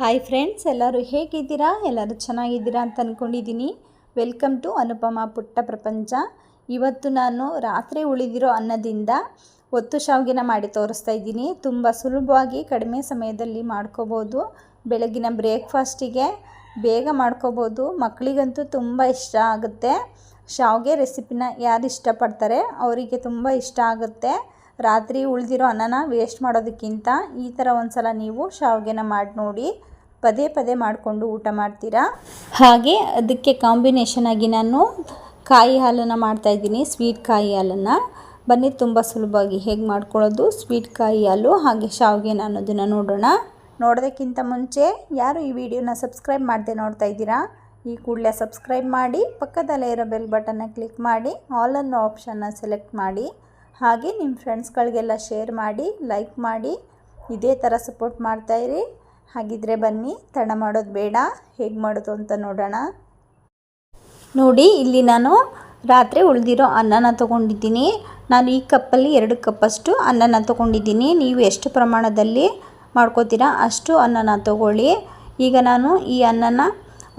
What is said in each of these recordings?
Hi friends ಎಲ್ಲರೂ ಹೇಗಿದ್ದೀರಾ? ಎಲ್ಲರೂ ಚೆನ್ನಾಗಿದ್ದೀರಾ ಅಂತ ಅಂದ್ಕೊಂಡಿದ್ದೀನಿ ವೆಲ್ಕಮ್ ಟು ಅನುಪಮ ಪುಟ್ಟ ಪ್ರಪಂಚ ಇವತ್ತು ನಾನು ರಾತ್ರಿ ಉಳಿದಿರೋ ಅನ್ನದಿಂದ ಒತ್ತು ಶಾವಿಗೆನ ಮಾಡಿ ತೋರಿಸ್ತಾ ಇದ್ದೀನಿ. ತುಂಬ ಸುಲಭವಾಗಿ ಕಡಿಮೆ ಸಮಯದಲ್ಲಿ ಮಾಡ್ಕೋಬೋದು. ಬೆಳಗಿನ ಬ್ರೇಕ್ಫಾಸ್ಟಿಗೆ ಬೇಗ ಮಾಡ್ಕೋಬೋದು. ಮಕ್ಕಳಿಗಂತೂ ತುಂಬ ಇಷ್ಟ ಆಗುತ್ತೆ. ಶಾವಿಗೆ ರೆಸಿಪಿನ ಯಾರು ಇಷ್ಟಪಡ್ತಾರೆ? ಅವರಿಗೆ ತುಂಬ ಇಷ್ಟ ಆಗುತ್ತೆ. ರಾತ್ರಿ ಉಳಿದಿರೋ ಅನ್ನನ ವೇಸ್ಟ್ ಮಾಡೋದಕ್ಕಿಂತ ಈ ಥರ ಒಂದು ಸಲ ನೀವು ಶಾವಿಗೆನ ಮಾಡಿ ನೋಡಿ, ಪದೇ ಪದೇ ಮಾಡಿಕೊಂಡು ಊಟ ಮಾಡ್ತೀರಾ? ಹಾಗೆ ಅದಕ್ಕೆ ಕಾಂಬಿನೇಷನ್ ಆಗಿ ನಾನು ಕಾಯಿ ಹಾಲನ್ನು ಮಾಡ್ತಾಯಿದ್ದೀನಿ ಸ್ವೀಟ್ ಕಾಯಿ ಹಾಲನ್ನು. ಬನ್ನಿ, ತುಂಬ ಸುಲಭವಾಗಿ ಹೇಗೆ ಮಾಡ್ಕೊಳ್ಳೋದು ಸ್ವೀಟ್ ಕಾಯಿ ಹಾಲು ಹಾಗೆ ಶಾವಿಗೆನ ಅನ್ನೋದನ್ನು ನೋಡೋಣ. ನೋಡೋದಕ್ಕಿಂತ ಮುಂಚೆ ಯಾರು ಈ ವಿಡಿಯೋನ ಸಬ್ಸ್ಕ್ರೈಬ್ ಮಾಡದೆ ನೋಡ್ತಾ ಇದ್ದೀರಾ? ಈ ಕೂಡಲೇ ಸಬ್ಸ್ಕ್ರೈಬ್ ಮಾಡಿ, ಪಕ್ಕದಲ್ಲೇ ಇರೋ ಬೆಲ್ ಬಟನ್ನ ಕ್ಲಿಕ್ ಮಾಡಿ ಆಲ್ ಅನ್ನೋ ಆಪ್ಷನ್ನ ಸೆಲೆಕ್ಟ್ ಮಾಡಿ. ಹಾಗೆ ನಿಮ್ಮ ಫ್ರೆಂಡ್ಸ್ಗಳಿಗೆಲ್ಲ ಶೇರ್ ಮಾಡಿ, ಲೈಕ್ ಮಾಡಿ, ಇದೇ ಥರ ಸಪೋರ್ಟ್ ಮಾಡ್ತಾಯಿರಿ ಹಾಗಿದ್ರೆ ಬನ್ನಿ, ತಡ ಮಾಡೋದು ಬೇಡ, ಹೇಗೆ ಮಾಡೋದು ಅಂತ ನೋಡೋಣ. ನೋಡಿ, ಇಲ್ಲಿ ನಾನು ರಾತ್ರಿ ಉಳಿದಿರೋ ಅನ್ನನ ತೊಗೊಂಡಿದ್ದೀನಿ. ನಾನು ಈ ಕಪ್ಪಲ್ಲಿ ಎರಡು ಕಪ್ಪಷ್ಟು ಅನ್ನನ ತೊಗೊಂಡಿದ್ದೀನಿ. ನೀವು ಎಷ್ಟು ಪ್ರಮಾಣದಲ್ಲಿ ಮಾಡ್ಕೋತೀರಾ ಅಷ್ಟು ಅನ್ನನ ತೊಗೊಳ್ಳಿ. ಈಗ ನಾನು ಈ ಅನ್ನನ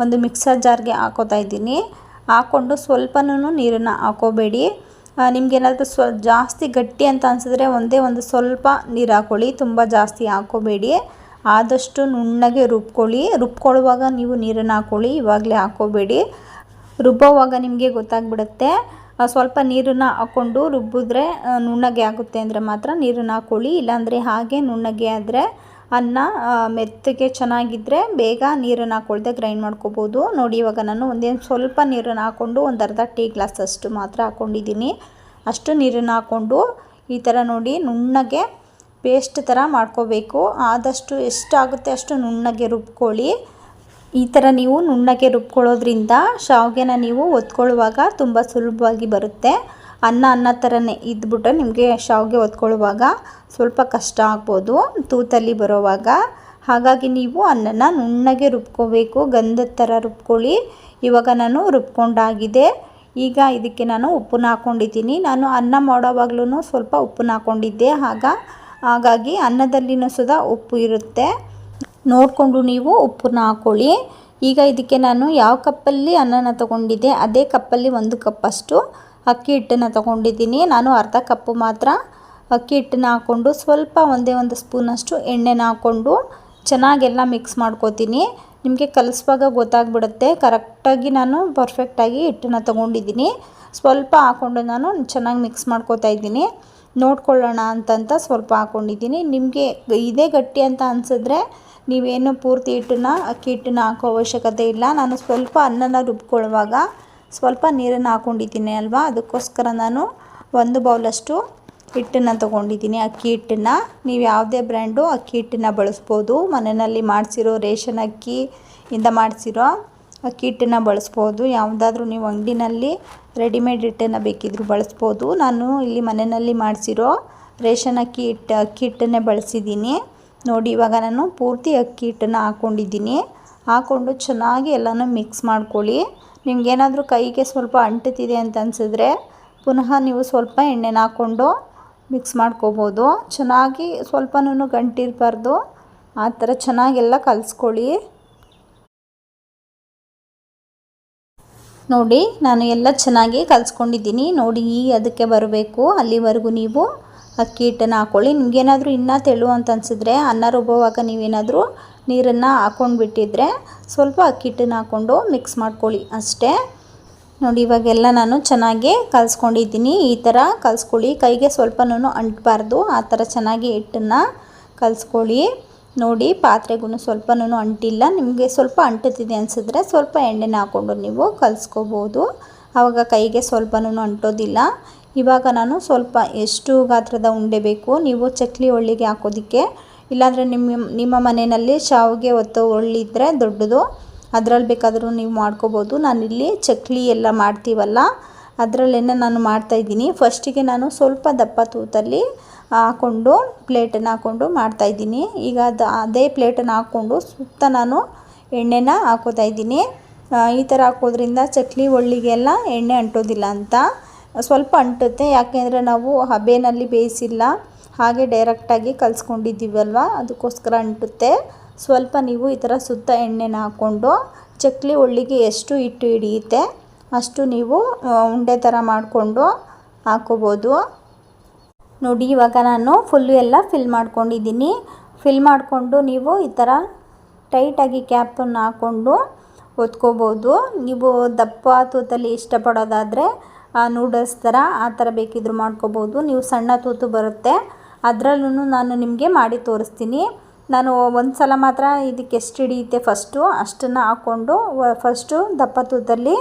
ಒಂದು ಮಿಕ್ಸರ್ ಜಾರ್ಗೆ ಹಾಕೋತಾ ಇದ್ದೀನಿ. ಹಾಕ್ಕೊಂಡು ಸ್ವಲ್ಪನೂ ನೀರನ್ನು ಹಾಕೋಬೇಡಿ. ನಿಮಗೇನಾದರೂ ಸ್ವ, ಜಾಸ್ತಿ ಗಟ್ಟಿ ಅಂತ ಅನಿಸಿದ್ರೆ ಒಂದೇ ಒಂದು ಸ್ವಲ್ಪ ನೀರು ಹಾಕ್ಕೊಳ್ಳಿ ತುಂಬ ಜಾಸ್ತಿ ಹಾಕೋಬೇಡಿ ಆದಷ್ಟು ನುಣ್ಣಗೆ ರುಬ್ಕೊಳ್ಳಿ. ರುಬ್ಕೊಳ್ಳುವಾಗ ನೀವು ನೀರನ್ನು ಹಾಕ್ಕೊಳ್ಳಿ ಇವಾಗಲೇ ಹಾಕೋಬೇಡಿ ರುಬ್ಬೋವಾಗ ನಿಮಗೆ ಗೊತ್ತಾಗ್ಬಿಡುತ್ತೆ. ಸ್ವಲ್ಪ ನೀರನ್ನು ಹಾಕ್ಕೊಂಡು ರುಬ್ಬಿದ್ರೆ ನುಣ್ಣಗೆ ಆಗುತ್ತೆ ಅಂದರೆ ಮಾತ್ರ ನೀರನ್ನು ಹಾಕ್ಕೊಳ್ಳಿ ಇಲ್ಲಾಂದರೆ ಹಾಗೆ ನುಣ್ಣಗೆ ಆದರೆ ಅನ್ನ ಮೆತ್ತಗೆ ಚೆನ್ನಾಗಿದ್ದರೆ ಬೇಗ ನೀರನ್ನು ಹಾಕೊಳ್ದೆ ಗ್ರೈಂಡ್ ಮಾಡ್ಕೋಬೋದು. ನೋಡಿ, ಇವಾಗ ನಾನು ಒಂದೇನು ಸ್ವಲ್ಪ ನೀರನ್ನು ಹಾಕ್ಕೊಂಡು ಒಂದು ಅರ್ಧ ಟೀ ಗ್ಲಾಸ್ ಅಷ್ಟು ಮಾತ್ರ ಹಾಕ್ಕೊಂಡಿದ್ದೀನಿ ಅಷ್ಟು ನೀರನ್ನು ಹಾಕ್ಕೊಂಡು ಈ ಥರ ನೋಡಿ ನುಣ್ಣಗೆ ಪೇಸ್ಟ್ ಥರ ಮಾಡ್ಕೋಬೇಕು. ಆದಷ್ಟು ಎಷ್ಟಾಗುತ್ತೆ ಅಷ್ಟು ನುಣ್ಣಗೆ ರುಬ್ಕೊಳ್ಳಿ. ಈ ಥರ ನೀವು ನುಣ್ಣಗೆ ರುಬ್ಕೊಳ್ಳೋದ್ರಿಂದ ಶಾವಿಗೆನ ನೀವು ಒತ್ಕೊಳ್ಳುವಾಗ ತುಂಬ ಸುಲಭವಾಗಿ ಬರುತ್ತೆ. ಅನ್ನ ಅನ್ನ ಥರನೇ ಇದ್ಬಿಟ್ರೆ ನಿಮಗೆ ಶಾವಿಗೆ ಹೊತ್ಕೊಳ್ಳುವಾಗ ಸ್ವಲ್ಪ ಕಷ್ಟ ಆಗ್ಬೋದು, ತೂತಲ್ಲಿ ಬರೋವಾಗ. ಹಾಗಾಗಿ ನೀವು ಅನ್ನನ ನುಣ್ಣಗೆ ರುಬ್ಕೋಬೇಕು, ಗಂಧದ ಥರ ರುಬ್ಕೊಳ್ಳಿ. ಇವಾಗ ನಾನು ರುಬ್ಕೊಂಡಾಗಿದೆ. ಈಗ ಇದಕ್ಕೆ ನಾನು ಉಪ್ಪನ್ನ ಹಾಕ್ಕೊಂಡಿದ್ದೀನಿ. ನಾನು ಅನ್ನ ಮಾಡೋವಾಗ್ಲೂ ಸ್ವಲ್ಪ ಉಪ್ಪನ್ನ ಹಾಕ್ಕೊಂಡಿದ್ದೆ. ಆಗ, ಹಾಗಾಗಿ ಅನ್ನದಲ್ಲಿನೂ ಸುದ ಉಪ್ಪು ಇರುತ್ತೆ. ನೋಡಿಕೊಂಡು ನೀವು ಉಪ್ಪನ್ನ ಹಾಕ್ಕೊಳ್ಳಿ. ಈಗ ಇದಕ್ಕೆ ನಾನು ಯಾವ ಕಪ್ಪಲ್ಲಿ ಅನ್ನನ ತಗೊಂಡಿದ್ದೆ, ಅದೇ ಕಪ್ಪಲ್ಲಿ ಒಂದು ಕಪ್ಪಷ್ಟು. ಅಕ್ಕಿ ಹಿಟ್ಟನ್ನು ತೊಗೊಂಡಿದ್ದೀನಿ. ನಾನು ಅರ್ಧ ಕಪ್ಪು ಮಾತ್ರ ಅಕ್ಕಿ ಹಿಟ್ಟನ್ನ ಹಾಕ್ಕೊಂಡು ಸ್ವಲ್ಪ ಒಂದೇ ಒಂದು ಸ್ಪೂನಷ್ಟು ಎಣ್ಣೆನ ಹಾಕ್ಕೊಂಡು ಚೆನ್ನಾಗೆಲ್ಲ ಮಿಕ್ಸ್ ಮಾಡ್ಕೋತೀನಿ. ನಿಮಗೆ ಕಲಿಸುವಾಗ ಗೊತ್ತಾಗ್ಬಿಡುತ್ತೆ. ಕರೆಕ್ಟಾಗಿ ನಾನು ಪರ್ಫೆಕ್ಟಾಗಿ ಹಿಟ್ಟನ್ನು ತೊಗೊಂಡಿದ್ದೀನಿ. ಸ್ವಲ್ಪ ಹಾಕ್ಕೊಂಡು ನಾನು ಚೆನ್ನಾಗಿ ಮಿಕ್ಸ್ ಮಾಡ್ಕೋತಾ ಇದ್ದೀನಿ. ನೋಡ್ಕೊಳ್ಳೋಣ ಅಂತಂತ ಸ್ವಲ್ಪ ಹಾಕ್ಕೊಂಡಿದ್ದೀನಿ. ನಿಮಗೆ ಇದೇ ಗಟ್ಟಿ ಅಂತ ಅನಿಸಿದ್ರೆ ನೀವೇನು ಪೂರ್ತಿ ಹಿಟ್ಟನ್ನ, ಅಕ್ಕಿ ಹಿಟ್ಟನ್ನ ಹಾಕೋ ಅವಶ್ಯಕತೆ ಇಲ್ಲ. ನಾನು ಸ್ವಲ್ಪ ಅನ್ನನ ರುಬ್ಕೊಳ್ಳುವಾಗ ಸ್ವಲ್ಪ ನೀರನ್ನು ಹಾಕ್ಕೊಂಡಿದ್ದೀನಿ ಅಲ್ವಾ? ಅದಕ್ಕೋಸ್ಕರ ನಾನು ಒಂದು ಬೌಲಷ್ಟು ಹಿಟ್ಟನ್ನು ತೊಗೊಂಡಿದ್ದೀನಿ. ಅಕ್ಕಿ ಹಿಟ್ಟನ್ನು. ನೀವು ಯಾವುದೇ ಬ್ರ್ಯಾಂಡು ಅಕ್ಕಿ ಹಿಟ್ಟನ್ನು ಬಳಸ್ಬೋದು. ಮನೆಯಲ್ಲಿ ಮಾಡಿಸಿರೋ ರೇಷನ್ ಅಕ್ಕಿ ಇಂದ ಮಾಡಿಸಿರೋ ಅಕ್ಕಿ ಹಿಟ್ಟನ್ನು ಬಳಸ್ಬೋದು. ಯಾವುದಾದ್ರೂ ನೀವು ಅಂಗಡಿನಲ್ಲಿ ರೆಡಿಮೇಡ್ ಹಿಟ್ಟನ್ನು ಬೇಕಿದ್ದರೂ ಬಳಸ್ಬೋದು. ನಾನು ಇಲ್ಲಿ ಮನೆಯಲ್ಲಿ ಮಾಡಿಸಿರೋ ರೇಷನ್ ಅಕ್ಕಿ ಹಿಟ್ಟು, ಅಕ್ಕಿ ಹಿಟ್ಟನ್ನೇ ಬಳಸಿದ್ದೀನಿ. ನೋಡಿ, ಇವಾಗ ನಾನು ಪೂರ್ತಿ ಅಕ್ಕಿ ಹಿಟ್ಟನ್ನು ಹಾಕ್ಕೊಂಡಿದ್ದೀನಿ ಹಾಕ್ಕೊಂಡು ಚೆನ್ನಾಗಿ ಎಲ್ಲನೂ ಮಿಕ್ಸ್ ಮಾಡ್ಕೊಳ್ಳಿ. ನಿಮಗೇನಾದರೂ ಕೈಗೆ ಸ್ವಲ್ಪ ಅಂಟುತ್ತಿದೆ ಅಂತ ಅನಿಸಿದ್ರೆ ಪುನಃ ನೀವು ಸ್ವಲ್ಪ ಎಣ್ಣೆನ ಹಾಕ್ಕೊಂಡು ಮಿಕ್ಸ್ ಮಾಡ್ಕೋಬೋದು. ಚೆನ್ನಾಗಿ ಸ್ವಲ್ಪನೂ ಗಂಟಿರಬಾರ್ದು. ಆ ಥರ ಚೆನ್ನಾಗೆಲ್ಲ ಕಲಿಸ್ಕೊಳ್ಳಿ. ನೋಡಿ, ನಾನು ಎಲ್ಲ ಚೆನ್ನಾಗಿ ಕಲಿಸ್ಕೊಂಡಿದ್ದೀನಿ. ನೋಡಿ, ಈ ಅದಕ್ಕೆ ಬರಬೇಕು. ಅಲ್ಲಿವರೆಗೂ ನೀವು ಅಕ್ಕಿ ಹಿಟ್ಟನ್ನು ಹಾಕ್ಕೊಳ್ಳಿ ನಿಮಗೇನಾದರೂ ಇನ್ನೂ ತೆಳು ಅಂತ ಅನಿಸಿದ್ರೆ ಅನ್ನ ರುಬ್ಬುವಾಗ ನೀವೇನಾದರೂ ನೀರನ್ನು ಹಾಕ್ಕೊಂಡು ಬಿಟ್ಟಿದ್ರೆ ಸ್ವಲ್ಪ ಅಕ್ಕಿ ಹಿಟ್ಟನ್ನು ಹಾಕ್ಕೊಂಡು ಮಿಕ್ಸ್ ಮಾಡ್ಕೊಳ್ಳಿ ಅಷ್ಟೇ. ನೋಡಿ, ಇವಾಗೆಲ್ಲ ನಾನು ಚೆನ್ನಾಗಿ ಕಲಿಸ್ಕೊಂಡಿದ್ದೀನಿ. ಈ ಥರ ಕಲಿಸ್ಕೊಳ್ಳಿ. ಕೈಗೆ ಸ್ವಲ್ಪನೂ ಅಂಟಬಾರ್ದು. ಆ ಥರ ಚೆನ್ನಾಗಿ ಹಿಟ್ಟನ್ನು ಕಲಿಸ್ಕೊಳ್ಳಿ. ನೋಡಿ ಪಾತ್ರೆಗೂ ಸ್ವಲ್ಪನೂ ಅಂಟಿಲ್ಲ. ನಿಮಗೆ ಸ್ವಲ್ಪ ಅಂಟುತ್ತಿದೆ ಅನಿಸಿದ್ರೆ ಸ್ವಲ್ಪ ಎಣ್ಣೆನ ಹಾಕ್ಕೊಂಡು ನೀವು ಕಲಿಸ್ಕೋಬೋದು. ಆವಾಗ ಕೈಗೆ ಸ್ವಲ್ಪನೂ ಅಂಟೋದಿಲ್ಲ ಇವಾಗ ನಾನು ಸ್ವಲ್ಪ ಎಷ್ಟು ಗಾತ್ರದ ಉಂಡೆ ಬೇಕು, ನೀವು ಚಕ್ಲಿ ಒಳ್ಳಿಗೆ ಹಾಕೋದಕ್ಕೆ. ಇಲ್ಲಾಂದರೆ ನಿಮ್ಮ ನಿಮ್ಮ ಮನೆಯಲ್ಲಿ ಶಾವಿಗೆ ಒತ್ತೋ ಒಳ್ಳಿದ್ರೆ ದೊಡ್ಡದು. ಅದರಲ್ಲಿ ಬೇಕಾದರೂ ನೀವು ಮಾಡ್ಕೋಬೋದು. ನಾನಿಲ್ಲಿ ಚಕ್ಲಿ ಎಲ್ಲ ಮಾಡ್ತೀವಲ್ಲ, ಅದರಲ್ಲೇನೆ ನಾನು ಮಾಡ್ತಾಯಿದ್ದೀನಿ ಫಸ್ಟಿಗೆ ನಾನು ಸ್ವಲ್ಪ ದಪ್ಪ ತೂತಲ್ಲಿ ಹಾಕ್ಕೊಂಡು ಪ್ಲೇಟನ್ನು ಹಾಕ್ಕೊಂಡು ಮಾಡ್ತಾಯಿದ್ದೀನಿ ಈಗ ಅದು, ಅದೇ ಪ್ಲೇಟನ್ನು ಹಾಕ್ಕೊಂಡು ಸುತ್ತ ನಾನು ಎಣ್ಣೆನ ಹಾಕೋತಾ ಇದ್ದೀನಿ. ಈ ಥರ ಹಾಕೋದ್ರಿಂದ ಚಕ್ಲಿ ಒಳ್ಳಿಗೆಲ್ಲ ಎಣ್ಣೆ ಅಂಟೋದಿಲ್ಲ ಅಂತ ಸ್ವಲ್ಪ ಅಂಟುತ್ತೆ. ಯಾಕೆಂದರೆ ನಾವು ಹಬೆನಲ್ಲಿ ಬೇಯಿಸಿಲ್ಲ, ಹಾಗೆ ಡೈರೆಕ್ಟಾಗಿ ಕಲಿಸ್ಕೊಂಡಿದ್ದೀವಲ್ವ? ಅದಕ್ಕೋಸ್ಕರ ಅಂಟುತ್ತೆ. ಸ್ವಲ್ಪ ನೀವು ಈ ಥರ ಸುತ್ತ ಎಣ್ಣೆನ ಹಾಕ್ಕೊಂಡು ಚಕ್ಲಿ ಒಳ್ಳಿಗೆ ಎಷ್ಟು ಹಿಟ್ಟು ಹಿಡಿಯುತ್ತೆ ಅಷ್ಟು ನೀವು ಉಂಡೆ ಥರ ಮಾಡಿಕೊಂಡು ಹಾಕೋಬೋದು. ನೋಡಿ, ಇವಾಗ ನಾನು ಫುಲ್ಲು ಎಲ್ಲ ಫಿಲ್ ಮಾಡ್ಕೊಂಡಿದ್ದೀನಿ. ಫಿಲ್ ಮಾಡಿಕೊಂಡು ನೀವು ಈ ಥರ ಟೈಟಾಗಿ ಕ್ಯಾಪನ್ನು ಹಾಕ್ಕೊಂಡು ಒತ್ಕೋಬೋದು ನೀವು ದಪ್ಪ ತೂತಲ್ಲಿ ಇಷ್ಟಪಡೋದಾದರೆ ನೂಡಲ್ಸ್ ಥರ ಆ ಥರ ಬೇಕಿದ್ದರೂ ಮಾಡ್ಕೋಬೋದು. ನೀವು ಸಣ್ಣ ತೂತು ಬರುತ್ತೆ. ಅದರಲ್ಲೂ ನಾನು ನಿಮಗೆ ಮಾಡಿ ತೋರಿಸ್ತೀನಿ. ನಾನು ಒಂದು ಸಲ ಮಾತ್ರ ಇದಕ್ಕೆ ಎಷ್ಟು ಹಿಡಿಯುತ್ತೆ ಫಸ್ಟು ಅಷ್ಟನ್ನು ಹಾಕ್ಕೊಂಡು ಫಸ್ಟು ದಪ್ಪ ತೂತಲ್ಲಿ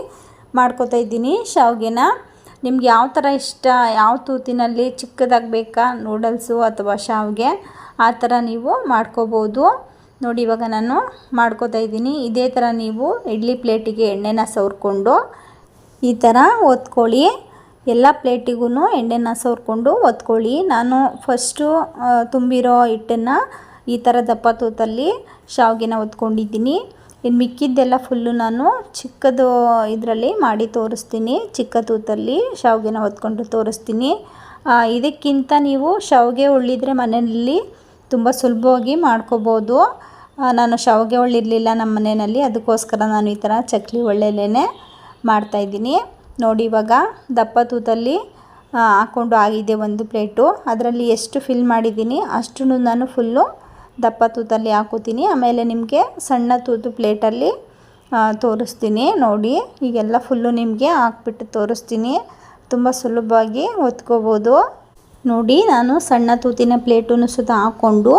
ಮಾಡ್ಕೋತಾ ಇದ್ದೀನಿ ಶಾವ್ಗೆನ. ನಿಮ್ಗೆ ಯಾವ ಥರ ಇಷ್ಟ, ಯಾವ ತೂತಿನಲ್ಲಿ ಚಿಕ್ಕದಾಗಬೇಕಾ ನೂಡಲ್ಸು ಅಥವಾ ಶಾವಿಗೆ, ಆ ಥರ ನೀವು ಮಾಡ್ಕೋಬೋದು. ನೋಡಿ, ಇವಾಗ ನಾನು ಮಾಡ್ಕೋತಾ ಇದ್ದೀನಿ. ಇದೇ ಥರ ನೀವು ಇಡ್ಲಿ ಪ್ಲೇಟಿಗೆ ಎಣ್ಣೆನ ಸವರ್ಕೊಂಡು ಈ ಥರ ಒತ್ಕೊಳ್ಳಿ. ಎಲ್ಲ ಪ್ಲೇಟಿಗೂ ಎಣ್ಣೆನ ಸವರ್ಕೊಂಡು ಒತ್ಕೊಳ್ಳಿ. ನಾನು ಫಸ್ಟು ತುಂಬಿರೋ ಹಿಟ್ಟನ್ನು ಈ ಥರ ದಪ್ಪ ತೂತಲ್ಲಿ ಶಾವಿಗೆನ ಒತ್ಕೊಂಡಿದ್ದೀನಿ. ಇನ್ನು ಮಿಕ್ಕಿದ್ದೆಲ್ಲ ಫುಲ್ಲು ನಾನು ಚಿಕ್ಕದು ಇದರಲ್ಲಿ ಮಾಡಿ ತೋರಿಸ್ತೀನಿ. ಚಿಕ್ಕ ತೂತಲ್ಲಿ ಶಾವಿಗೆನ ಒತ್ಕೊಂಡು ತೋರಿಸ್ತೀನಿ. ಇದಕ್ಕಿಂತ ನೀವು ಶಾವಿಗೆ ಉಳ್ಳಿದ್ರೆ ಮನೆಯಲ್ಲಿ ತುಂಬ ಸುಲಭವಾಗಿ ಮಾಡ್ಕೋಬೋದು. ನಾನು ಶಾವಿಗೆ ಒಳ್ಳಿರಲಿಲ್ಲ ನಮ್ಮ ಮನೆಯಲ್ಲಿ, ಅದಕ್ಕೋಸ್ಕರ ನಾನು ಈ ಥರ ಚಕ್ಲಿ ಒಳ್ಳೆಲೇ ಮಾಡ್ತಾಯಿದ್ದೀನಿ ನೋಡಿ ಇವಾಗ ದಪ್ಪ ತೂತಲ್ಲಿ ಹಾಕ್ಕೊಂಡು ಆಗಿದೆ ಒಂದು ಪ್ಲೇಟು. ಅದರಲ್ಲಿ ಎಷ್ಟು ಫಿಲ್ ಮಾಡಿದ್ದೀನಿ ಅಷ್ಟು ನಾನು ಫುಲ್ಲು ದಪ್ಪ ತೂತಲ್ಲಿ ಹಾಕೋತೀನಿ. ಆಮೇಲೆ ನಿಮಗೆ ಸಣ್ಣ ತೂತು ಪ್ಲೇಟಲ್ಲಿ ತೋರಿಸ್ತೀನಿ. ನೋಡಿ, ಈಗೆಲ್ಲ ಫುಲ್ಲು ನಿಮಗೆ ಹಾಕ್ಬಿಟ್ಟು ತೋರಿಸ್ತೀನಿ. ತುಂಬ ಸುಲಭವಾಗಿ ಒತ್ಕೋಬೋದು. ನೋಡಿ, ನಾನು ಸಣ್ಣ ತೂತಿನ ಪ್ಲೇಟನ್ನು ಸುತ್ತ ಹಾಕ್ಕೊಂಡು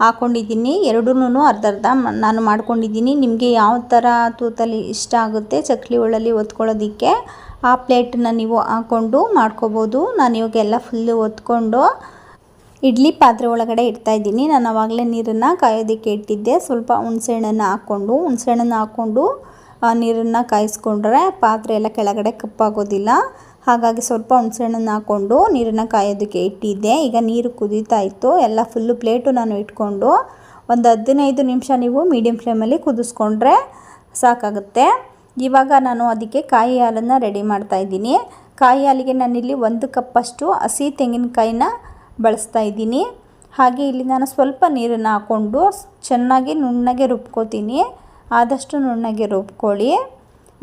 ಹಾಕ್ಕೊಂಡಿದ್ದೀನಿ ಎರಡೂನು ಅರ್ಧ ಅರ್ಧ ನಾನು ಮಾಡ್ಕೊಂಡಿದ್ದೀನಿ. ನಿಮಗೆ ಯಾವ ಥರ ತೂತಲ್ಲಿ ಇಷ್ಟ ಆಗುತ್ತೆ ಚಕ್ಲಿ ಒಳ್ಳಲ್ಲಿ ಒತ್ಕೊಳ್ಳೋದಕ್ಕೆ, ಆ ಪ್ಲೇಟನ್ನ ನೀವು ಹಾಕ್ಕೊಂಡು ಮಾಡ್ಕೋಬೋದು. ನಾನು ಇವಾಗ ಎಲ್ಲ ಫುಲ್ಲು ಒತ್ಕೊಂಡು ಇಡ್ಲಿ ಪಾತ್ರೆ ಒಳಗಡೆ ಇಡ್ತಾಯಿದ್ದೀನಿ ನಾನು ಆವಾಗಲೇ ನೀರನ್ನು ಕಾಯೋದಕ್ಕೆ ಇಟ್ಟಿದ್ದೆ. ಸ್ವಲ್ಪ ಹುಣಸೆಹಣ್ಣನ್ನು ಹಾಕ್ಕೊಂಡು ಹುಣಸೆಹಣ್ಣನ್ನು ಹಾಕ್ಕೊಂಡು ನೀರನ್ನು ಕಾಯಿಸ್ಕೊಂಡ್ರೆ ಪಾತ್ರೆ ಎಲ್ಲ ಕೆಳಗಡೆ ಕಪ್ಪಾಗೋದಿಲ್ಲ. ಹಾಗಾಗಿ ಸ್ವಲ್ಪ ಹುಣಸೆಹಣ್ಣನ್ನು ಹಾಕ್ಕೊಂಡು ನೀರನ್ನು ಕಾಯೋದಕ್ಕೆ ಇಟ್ಟಿದ್ದೆ. ಈಗ ನೀರು ಕುದೀತಾ ಇತ್ತು. ಎಲ್ಲ ಫುಲ್ಲು ಪ್ಲೇಟು ನಾನು ಇಟ್ಕೊಂಡು ಒಂದು ಹದಿನೈದು ನಿಮಿಷ ನೀವು ಮೀಡಿಯಮ್ ಫ್ಲೇಮಲ್ಲಿ ಕುದಿಸ್ಕೊಂಡ್ರೆ ಸಾಕಾಗುತ್ತೆ. ಇವಾಗ ನಾನು ಅದಕ್ಕೆ ಕಾಯಿ ಹಾಲನ್ನು ರೆಡಿ ಮಾಡ್ತಾಯಿದ್ದೀನಿ ಕಾಯಿ ಹಾಲಿಗೆ ನಾನಿಲ್ಲಿ ಒಂದು ಕಪ್ಪಷ್ಟು ಹಸಿ ತೆಂಗಿನಕಾಯಿನ ಬಳಸ್ತಾ ಇದ್ದೀನಿ. ಹಾಗೆ ಇಲ್ಲಿ ನಾನು ಸ್ವಲ್ಪ ನೀರನ್ನು ಹಾಕ್ಕೊಂಡು ಚೆನ್ನಾಗಿ ನುಣ್ಣಗೆ ರುಬ್ಕೋತೀನಿ. ಆದಷ್ಟು ನುಣ್ಣಗೆ ರುಬ್ಕೊಳ್ಳಿ.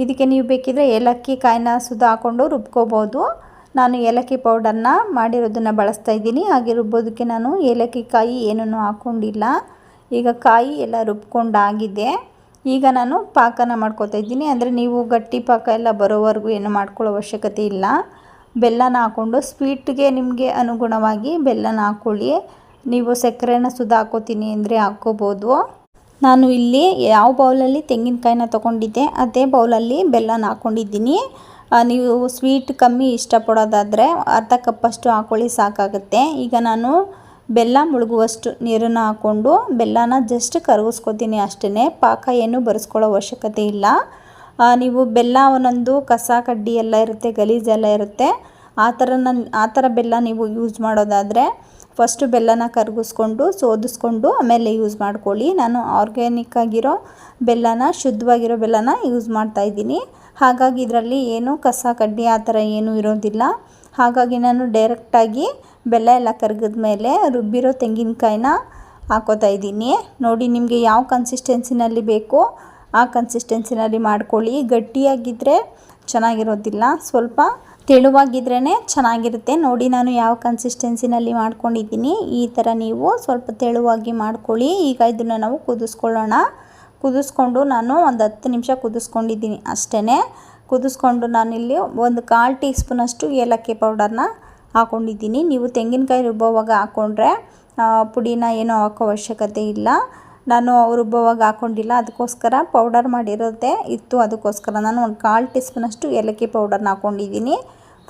ಇದಕ್ಕೆ ನೀವು ಬೇಕಿದ್ರೆ ಏಲಕ್ಕಿ, ಕಾಯಿನ ಸುದ ಹಾಕ್ಕೊಂಡು ರುಬ್ಕೋಬೋದು. ನಾನು ಏಲಕ್ಕಿ ಪೌಡರ್ನ ಮಾಡಿರೋದನ್ನು ಬಳಸ್ತಾ ಇದ್ದೀನಿ. ಹಾಗೆ ರುಬ್ಬೋದಕ್ಕೆ ನಾನು ಏಲಕ್ಕಿ ಕಾಯಿ ಏನೂ ಹಾಕ್ಕೊಂಡಿಲ್ಲ ಈಗ ಕಾಯಿ ಎಲ್ಲ ರುಬ್ಕೊಂಡಾಗಿದೆ. ಈಗ ನಾನು ಪಾಕನ ಮಾಡ್ಕೊತಾ ಇದ್ದೀನಿ. ಅಂದರೆ ನೀವು ಗಟ್ಟಿ ಪಾಕ ಎಲ್ಲ ಬರೋವರೆಗೂ ಏನು ಮಾಡ್ಕೊಳ್ಳೋ ಅವಶ್ಯಕತೆ ಇಲ್ಲ. ಬೆಲ್ಲನ ಹಾಕ್ಕೊಂಡು ಸ್ವೀಟ್ಗೆ ನಿಮಗೆ ಅನುಗುಣವಾಗಿ ಬೆಲ್ಲನ ಹಾಕ್ಕೊಳ್ಳಿ ನೀವು ಸಕ್ಕರೆನ ಸುದ ಹಾಕೋತೀನಿ ಅಂದರೆ ಹಾಕ್ಕೋಬೋದು. ನಾನು ಇಲ್ಲಿ ಯಾವ ಬೌಲಲ್ಲಿ ತೆಂಗಿನಕಾಯಿನ ತೊಗೊಂಡಿದ್ದೆ, ಅದೇ ಬೌಲಲ್ಲಿ ಬೆಲ್ಲನ ಹಾಕ್ಕೊಂಡಿದ್ದೀನಿ ನೀವು ಸ್ವೀಟ್ ಕಮ್ಮಿ ಇಷ್ಟಪಡೋದಾದರೆ ಅರ್ಧ ಕಪ್ಪಷ್ಟು ಹಾಕ್ಕೊಳ್ಳಿ ಸಾಕಾಗುತ್ತೆ. ಈಗ ನಾನು ಬೆಲ್ಲ ಮುಳುಗುವಷ್ಟು ನೀರನ್ನು ಹಾಕ್ಕೊಂಡು ಬೆಲ್ಲನ ಜಸ್ಟ್ ಕರಗಿಸ್ಕೊತೀನಿ ಅಷ್ಟೇ ಪಾಕ ಏನು ಬರೆಸ್ಕೊಳ್ಳೋ ಅವಶ್ಯಕತೆ ಇಲ್ಲ. ನೀವು ಬೆಲ್ಲ ಒಂದೊಂದು ಕಸ, ಕಡ್ಡಿ ಎಲ್ಲ ಇರುತ್ತೆ, ಗಲೀಜೆಲ್ಲ ಇರುತ್ತೆ. ಆ ಥರ ನನ್ನ ಆ ಥರ ಬೆಲ್ಲ ನೀವು ಯೂಸ್ ಮಾಡೋದಾದರೆ ಫಸ್ಟು ಬೆಲ್ಲನ ಕರಗಿಸ್ಕೊಂಡು ಸೋದಿಸ್ಕೊಂಡು ಆಮೇಲೆ ಯೂಸ್ ಮಾಡ್ಕೊಳ್ಳಿ. ನಾನು ಆರ್ಗ್ಯಾನಿಕ್ ಆಗಿರೋ ಬೆಲ್ಲನ, ಶುದ್ಧವಾಗಿರೋ ಬೆಲ್ಲನ ಯೂಸ್ ಮಾಡ್ತಾಯಿದ್ದೀನಿ ಹಾಗಾಗಿ ಇದರಲ್ಲಿ ಏನು ಕಸ, ಕಡ್ಡಿ ಆ ಥರ ಏನೂ ಇರೋದಿಲ್ಲ. ಹಾಗಾಗಿ ನಾನು ಡೈರೆಕ್ಟಾಗಿ ಬೆಲ್ಲ ಎಲ್ಲ ಕರಗಿದ ಮೇಲೆ ರುಬ್ಬಿರೋ ತೆಂಗಿನಕಾಯಿನ ಹಾಕೋತಾ ಇದ್ದೀನಿ. ನೋಡಿ ನಿಮಗೆ ಯಾವ ಕನ್ಸಿಸ್ಟೆನ್ಸಿನಲ್ಲಿ ಬೇಕೋ ಆ ಕನ್ಸಿಸ್ಟೆನ್ಸಿನಲ್ಲಿ ಮಾಡ್ಕೊಳ್ಳಿ. ಗಟ್ಟಿಯಾಗಿದ್ದರೆ ಚೆನ್ನಾಗಿರೋದಿಲ್ಲ. ಸ್ವಲ್ಪ ತೆಳುವಾಗಿದ್ರೇ ಚೆನ್ನಾಗಿರುತ್ತೆ. ನೋಡಿ ನಾನು ಯಾವ ಕನ್ಸಿಸ್ಟೆನ್ಸಿನಲ್ಲಿ ಮಾಡ್ಕೊಂಡಿದ್ದೀನಿ. ಈ ಥರ ನೀವು ಸ್ವಲ್ಪ ತೆಳುವಾಗಿ ಮಾಡ್ಕೊಳ್ಳಿ. ಈಗ ಇದನ್ನು ನಾವು ಕುದಿಸ್ಕೊಳ್ಳೋಣ. ಕುದಿಸ್ಕೊಂಡು ನಾನು ಒಂದು ಹತ್ತು ನಿಮಿಷ ಕುದಿಸ್ಕೊಂಡಿದ್ದೀನಿ ಅಷ್ಟೇ ಕುದಿಸ್ಕೊಂಡು ನಾನಿಲ್ಲಿ ಒಂದು ಕಾಲು ಟೀ ಸ್ಪೂನಷ್ಟು ಏಲಕ್ಕಿ ಪೌಡರ್ನ ಹಾಕ್ಕೊಂಡಿದ್ದೀನಿ ನೀವು ತೆಂಗಿನಕಾಯಿ ರುಬ್ಬೋವಾಗ ಹಾಕ್ಕೊಂಡ್ರೆ ಪುಡಿನ ಏನೂ ಹಾಕೋ ಅವಶ್ಯಕತೆ ಇಲ್ಲ. ನಾನು ರುಬ್ಬುವಾಗ ಹಾಕೊಂಡಿಲ್ಲ, ಅದಕ್ಕೋಸ್ಕರ ಪೌಡರ್ ಮಾಡಿರೋದೆ ಇತ್ತು. ಅದಕ್ಕೋಸ್ಕರ ನಾನು ಒಂದು ಕಾಲು ಟೀ ಸ್ಪೂನಷ್ಟು ಏಲಕ್ಕಿ ಪೌಡರ್ನ ಹಾಕ್ಕೊಂಡಿದ್ದೀನಿ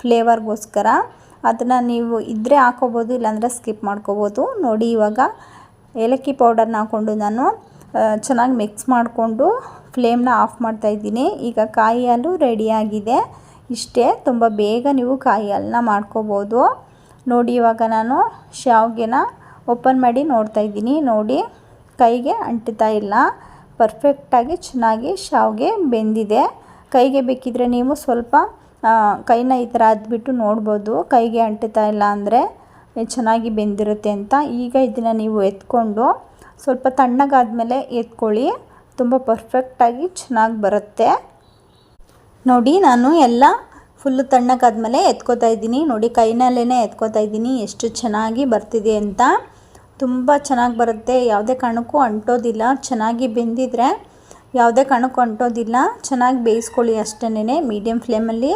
ಫ್ಲೇವರ್ಗೋಸ್ಕರ ಅದನ್ನು ನೀವು ಇದ್ದರೆ ಹಾಕೋಬೋದು, ಇಲ್ಲಾಂದರೆ ಸ್ಕಿಪ್ ಮಾಡ್ಕೋಬೋದು. ನೋಡಿ ಇವಾಗ ಏಲಕ್ಕಿ ಪೌಡರ್ನ ಹಾಕ್ಕೊಂಡು ನಾನು ಚೆನ್ನಾಗಿ ಮಿಕ್ಸ್ ಮಾಡಿಕೊಂಡು ಫ್ಲೇಮ್ನ ಆಫ್ ಮಾಡ್ತಾಯಿದ್ದೀನಿ ಈಗ ಕಾಯಿ ಹಾಲು ರೆಡಿಯಾಗಿದೆ ಇಷ್ಟೇ, ತುಂಬ ಬೇಗ ನೀವು ಕಾಯಿ ಹಾಲನ್ನ ಮಾಡ್ಕೋಬೋದು. ನೋಡಿ ಇವಾಗ ನಾನು ಶಾವ್ಗೆನ ಓಪನ್ ಮಾಡಿ ನೋಡ್ತಾಯಿದ್ದೀನಿ ನೋಡಿ. ಕೈಗೆ ಅಂಟುತ್ತಾ ಇಲ್ಲ. ಪರ್ಫೆಕ್ಟಾಗಿ ಚೆನ್ನಾಗಿ ಶಾವಿಗೆ ಬೆಂದಿದೆ. ಕೈಗೆ ಬೇಕಿದ್ರೆ ನೀವು ಸ್ವಲ್ಪ ಕೈನ ಈ ಥರ ಅದ್ಬಿಟ್ಟು ನೋಡ್ಬೋದು. ಕೈಗೆ ಅಂಟುತ್ತಾ ಇಲ್ಲ ಅಂದರೆ ಚೆನ್ನಾಗಿ ಬೆಂದಿರುತ್ತೆ ಅಂತ. ಈಗ ಇದನ್ನು ನೀವು ಎತ್ಕೊಂಡು ಸ್ವಲ್ಪ ತಣ್ಣಗಾದ್ಮೇಲೆ ಎತ್ಕೊಳ್ಳಿ. ತುಂಬ ಪರ್ಫೆಕ್ಟಾಗಿ ಚೆನ್ನಾಗಿ ಬರುತ್ತೆ. ನೋಡಿ, ನಾನು ಎಲ್ಲ ಫುಲ್ಲು ತಣ್ಣಗಾದ್ಮೇಲೆ ಎತ್ಕೋತಾ ಇದ್ದೀನಿ. ನೋಡಿ ಕೈನಲ್ಲೇ ಎತ್ಕೋತಾ ಇದ್ದೀನಿ. ಎಷ್ಟು ಚೆನ್ನಾಗಿ ಬರ್ತಿದೆ ಅಂತ. ತುಂಬ ಚೆನ್ನಾಗಿ ಬರುತ್ತೆ. ಯಾವುದೇ ಕಾರಣಕ್ಕೂ ಅಂಟೋದಿಲ್ಲ. ಚೆನ್ನಾಗಿ ಬೆಂದಿದ್ರೆ ಯಾವುದೇ ಕಾರಣಕ್ಕೂ ಅಂಟೋದಿಲ್ಲ. ಚೆನ್ನಾಗಿ ಬೇಯಿಸ್ಕೊಳ್ಳಿ ಅಷ್ಟೇ ಮೀಡಿಯಮ್ ಫ್ಲೇಮಲ್ಲಿ.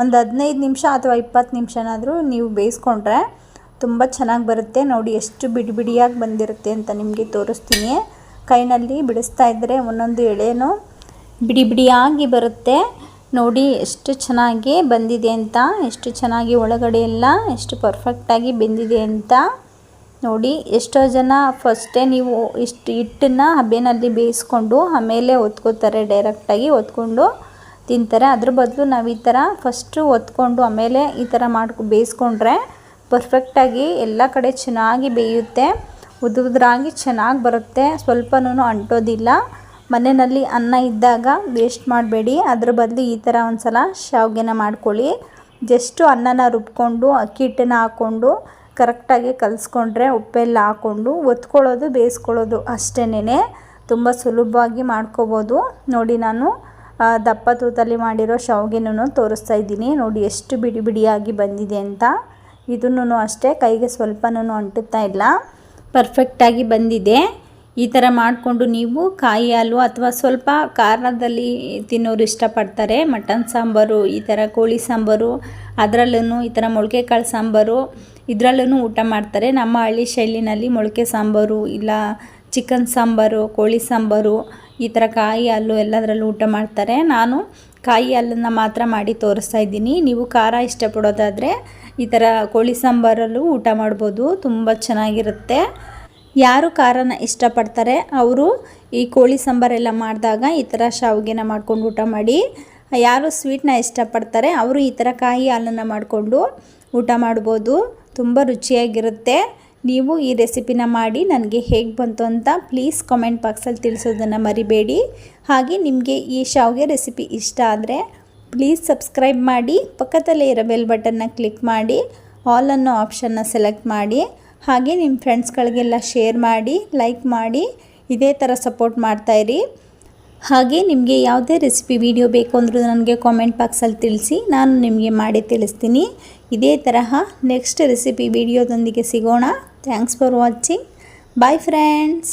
ಒಂದು ಹದಿನೈದು ನಿಮಿಷ ಅಥವಾ ಇಪ್ಪತ್ತು ನಿಮಿಷನಾದರೂ ನೀವು ಬೇಯಿಸ್ಕೊಂಡ್ರೆ ತುಂಬ ಚೆನ್ನಾಗಿ ಬರುತ್ತೆ. ನೋಡಿ ಎಷ್ಟು ಬಿಡಿ ಬಿಡಿಯಾಗಿ ಬಂದಿರುತ್ತೆ ಅಂತ ನಿಮಗೆ ತೋರಿಸ್ತೀನಿ. ಕೈನಲ್ಲಿ ಬಿಡಿಸ್ತಾ ಇದ್ದರೆ ಒಂದೊಂದು ಎಳೆನೂ ಬಿಡಿ ಬಿಡಿಯಾಗಿ ಬರುತ್ತೆ. ನೋಡಿ ಎಷ್ಟು ಚೆನ್ನಾಗಿ ಬಂದಿದೆ ಅಂತ. ಎಷ್ಟು ಚೆನ್ನಾಗಿ ಒಳಗಡೆ ಎಲ್ಲ ಎಷ್ಟು ಪರ್ಫೆಕ್ಟಾಗಿ ಬೆಂದಿದೆ ಅಂತ. ನೋಡಿ, ಎಷ್ಟೋ ಜನ ಫಸ್ಟೇ ನೀವು ಇಷ್ಟು ಹಿಟ್ಟನ್ನು ಹಬೆನಲ್ಲಿ ಬೇಯಿಸ್ಕೊಂಡು ಆಮೇಲೆ ಒತ್ಕೋತಾರೆ, ಡೈರೆಕ್ಟಾಗಿ ಒತ್ಕೊಂಡು ತಿಂತಾರೆ. ಅದ್ರ ಬದಲು ನಾವು ಈ ಥರ ಫಸ್ಟು ಒತ್ಕೊಂಡು ಆಮೇಲೆ ಈ ಥರ ಮಾಡ್ಕೊ, ಬೇಯಿಸ್ಕೊಂಡ್ರೆ ಪರ್ಫೆಕ್ಟಾಗಿ ಎಲ್ಲ ಕಡೆ ಚೆನ್ನಾಗಿ ಬೇಯುತ್ತೆ. ಉದು ಉದ್ರಾಗಿ ಚೆನ್ನಾಗಿ ಬರುತ್ತೆ. ಸ್ವಲ್ಪನೂ ಅಂಟೋದಿಲ್ಲ. ಮನೆಯಲ್ಲಿ ಅನ್ನ ಇದ್ದಾಗ ವೇಸ್ಟ್ ಮಾಡಬೇಡಿ. ಅದ್ರ ಬದಲು ಈ ಥರ ಒಂದು ಸಲ ಶಾವಿಗೆನ ಮಾಡ್ಕೊಳ್ಳಿ. ಜಸ್ಟು ಅನ್ನನ ರುಬ್ಕೊಂಡು, ಅಕ್ಕಿ ಹಿಟ್ಟನ್ನು ಹಾಕ್ಕೊಂಡು ಕರೆಕ್ಟಾಗಿ ಕಲಿಸ್ಕೊಂಡ್ರೆ ಉಪ್ಪೆಲ್ಲ ಹಾಕ್ಕೊಂಡು ಒತ್ಕೊಳ್ಳೋದು, ಬೇಯಿಸ್ಕೊಳ್ಳೋದು ಅಷ್ಟೇನೆ ತುಂಬ ಸುಲಭವಾಗಿ ಮಾಡ್ಕೋಬೋದು. ನೋಡಿ ನಾನು ದಪ್ಪ ತೂತಲ್ಲಿ ಮಾಡಿರೋ ಶಾವ್ಗೆನೂ ತೋರಿಸ್ತಾ ಇದ್ದೀನಿ. ನೋಡಿ ಎಷ್ಟು ಬಿಡಿ ಬಿಡಿಯಾಗಿ ಬಂದಿದೆ ಅಂತ. ಇದನ್ನು ಅಷ್ಟೇ, ಕೈಗೆ ಸ್ವಲ್ಪನೂ ಅಂಟುತ್ತಾ ಇಲ್ಲ. ಪರ್ಫೆಕ್ಟಾಗಿ ಬಂದಿದೆ. ಈ ಥರ ಮಾಡಿಕೊಂಡು ನೀವು ಕಾಯಿ ಹಾಲು ಅಥವಾ ಸ್ವಲ್ಪ ಖಾರದಲ್ಲಿ ತಿನ್ನೋರು ಇಷ್ಟಪಡ್ತಾರೆ. ಮಟನ್ ಸಾಂಬಾರು, ಈ ಥರ ಕೋಳಿ ಸಾಂಬಾರು ಅದರಲ್ಲೂ ಈ ಥರ ಮೊಳಕೆ ಕಾಳು ಸಾಂಬಾರು ಇದರಲ್ಲೂ ಊಟ ಮಾಡ್ತಾರೆ. ನಮ್ಮ ಹಳ್ಳಿ ಶೈಲಿನಲ್ಲಿ ಮೊಳಕೆ ಸಾಂಬಾರು ಇಲ್ಲ ಚಿಕನ್ ಸಾಂಬಾರು, ಕೋಳಿ ಸಾಂಬಾರು, ಈ ಥರ ಕಾಯಿ ಹಾಲು ಎಲ್ಲದರಲ್ಲೂ ಊಟ ಮಾಡ್ತಾರೆ. ನಾನು ಕಾಯಿ ಹಾಲನ್ನು ಮಾತ್ರ ಮಾಡಿ ತೋರಿಸ್ತಾ ಇದ್ದೀನಿ. ನೀವು ಖಾರ ಇಷ್ಟಪಡೋದಾದರೆ ಈ ಥರ ಕೋಳಿ ಸಾಂಬಾರಲ್ಲೂ ಊಟ ಮಾಡ್ಬೋದು. ತುಂಬ ಚೆನ್ನಾಗಿರುತ್ತೆ. ಯಾರು ಖಾರನ ಇಷ್ಟಪಡ್ತಾರೆ, ಅವರು ಈ ಕೋಳಿ ಸಾಂಬಾರೆಲ್ಲ ಮಾಡಿದಾಗ ಈ ಥರ ಶಾವಿಗೆನ ಮಾಡ್ಕೊಂಡು ಊಟ ಮಾಡಿ, ಯಾರು ಸ್ವೀಟ್ನ ಇಷ್ಟಪಡ್ತಾರೆ, ಅವರು ಈ ಥರ ಕಾಯಿ ಹಾಲನ್ನು ಮಾಡಿಕೊಂಡು ಊಟ ಮಾಡ್ಬೋದು. ತುಂಬ ರುಚಿಯಾಗಿರುತ್ತೆ. ನೀವು ಈ ರೆಸಿಪಿನ ಮಾಡಿ ನನಗೆ ಹೇಗೆ ಬಂತು ಅಂತ ಪ್ಲೀಸ್ ಕಾಮೆಂಟ್ ಬಾಕ್ಸಲ್ಲಿ ತಿಳಿಸೋದನ್ನು ಮರಿಬೇಡಿ. ಹಾಗೆ ನಿಮಗೆ ಈ ಶಾವಿಗೆ ರೆಸಿಪಿ ಇಷ್ಟ ಆದರೆ ಪ್ಲೀಸ್ ಸಬ್ಸ್ಕ್ರೈಬ್ ಮಾಡಿ, ಪಕ್ಕದಲ್ಲೇ ಇರೋ ಬೆಲ್ ಬಟನ್ನ ಕ್ಲಿಕ್ ಮಾಡಿ ಆಲ್ ಅನ್ನೋ ಆಪ್ಷನ್ನ ಸೆಲೆಕ್ಟ್ ಮಾಡಿ. ಹಾಗೆ ನಿಮ್ಮ ಫ್ರೆಂಡ್ಸ್ಗಳಿಗೆಲ್ಲ ಶೇರ್ ಮಾಡಿ, ಲೈಕ್ ಮಾಡಿ, ಇದೇ ಥರ ಸಪೋರ್ಟ್ ಮಾಡ್ತಾಯಿರಿ ಹಾಗೆ ನಿಮಗೆ ಯಾವುದೇ ರೆಸಿಪಿ ವಿಡಿಯೋ ಬೇಕು ಅಂದರೂ ನನಗೆ ಕಾಮೆಂಟ್ ಬಾಕ್ಸಲ್ಲಿ ತಿಳಿಸಿ, ನಾನು ನಿಮಗೆ ಮಾಡಿ ತಿಳಿಸ್ತೀನಿ. ಇದೇ ತರಹ ನೆಕ್ಸ್ಟ್ ರೆಸಿಪಿ ವಿಡಿಯೋದೊಂದಿಗೆ ಸಿಗೋಣ. Thanks for watching. Bye friends